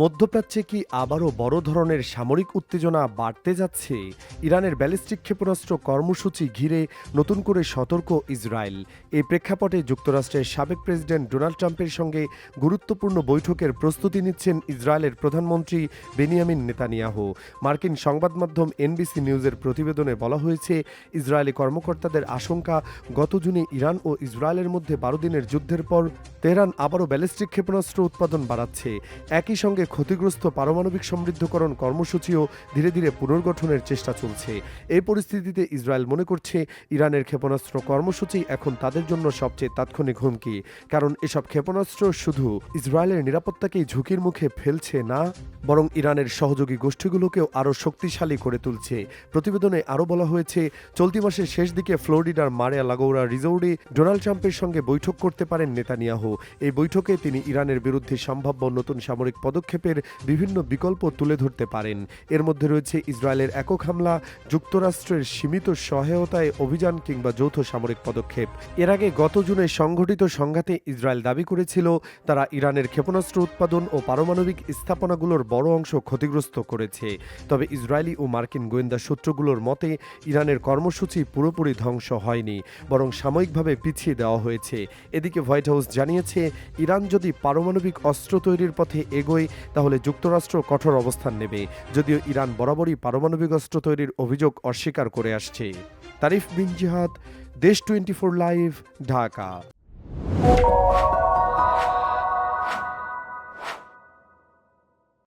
মধ্যপ্রাচ্যে কি আবারও বড় ধরনের সামরিক উত্তেজনা বাড়তে যাচ্ছে? ইরানের ব্যালিস্টিক ক্ষেপণাস্ত্র কর্মসূচি ঘিরে নতুন করে সতর্ক ইসরায়েল। এই প্রেক্ষাপটে যুক্তরাষ্ট্রের সাবেক প্রেসিডেন্ট ডোনাল্ড ট্রাম্পের সঙ্গে গুরুত্বপূর্ণ বৈঠকের প্রস্তুতি নিচ্ছেন ইসরায়েলের প্রধানমন্ত্রী বেনিয়ামিন নেতানিয়াহু। মার্কিন সংবাদ মাধ্যম এনবিসি নিউজের প্রতিবেদনে বলা হয়েছে, ইসরায়েলি কর্মকর্তাদের আশঙ্কা, গত জুনে ইরান ও ইসরায়েলের মধ্যে বারো দিনের যুদ্ধের পর তেহরান আবারও ব্যালিস্টিক ক্ষেপণাস্ত্র উৎপাদন বাড়াচ্ছে। একই সঙ্গে ক্ষতিগ্রস্ত পারমাণবিক সমৃদ্ধকরণ কর্মসূচিও ধীরে ধীরে পুনর্গঠনের চেষ্টা চলছে। এই পরিস্থিতিতে ইসরায়েল মনে করছে, ইরানের ক্ষেপণাস্ত্র কর্মসূচি এখন তাদের জন্য সবচেয়ে তাৎক্ষণিক হুমকি। কারণ এসব ক্ষেপণাস্ত্র শুধু ইসরায়েলের নিরাপত্তাকেই ঝুঁকির মুখে ফেলছে না বরং ইরানের সহযোগী গোষ্ঠীগুলোকেও আরও শক্তিশালী করে তুলছে। প্রতিবেদনে আরও বলা হয়েছে, চলতি মাসের শেষ দিকে ফ্লোরিডার মারিয়া লাগৌরা রিজোর্ডে ডোনাল্ড ট্রাম্পের সঙ্গে বৈঠক করতে পারেন নেতানিয়াহু। এই বৈঠকে তিনি ইরানের বিরুদ্ধে সম্ভাব্য নতুন সামরিক পদক্ষেপের বিভিন্ন বিকল্প তুলে ধরতে পারেন। এর মধ্যে রয়েছে ইসরায়েলের একক হামলা, যুক্তরাষ্ট্রের সীমিত সহায়তায় অভিযান কিংবা যৌথ সামরিক পদক্ষেপ। এর আগে গত জুনে সংঘটিত সংঘাতে ইসরায়েল দাবি করেছিল, তারা ইরানের ক্ষেপণাস্ত্র উৎপাদন ও পারমাণবিক স্থাপনাগুলোর বড় অংশ ক্ষতিগ্রস্ত করেছে। তবে ইসরায়েলি ও মার্কিন গোয়েন্দা সূত্রগুলোর মতে, ইরানের কর্মসূচি পুরোপুরি ধ্বংস হয়নি, বরং সাময়িকভাবে পিছিয়ে দেওয়া হয়েছে। এদিকে হোয়াইট হাউস জানিয়েছে, ইরান যদি পারমাণবিক অস্ত্র তৈরির পথে এগোয়, তাহলে যুক্তরাষ্ট্র কঠোর অবস্থান নেবে, যদিও ইরান বরাবরই পারমাণবিক অস্ত্র তৈরির অভিযোগ অস্বীকার করে আসছে। তারিফ বিন জিহাদ, দেশ টোয়েন্টি ফোর লাইভ, ঢাকা।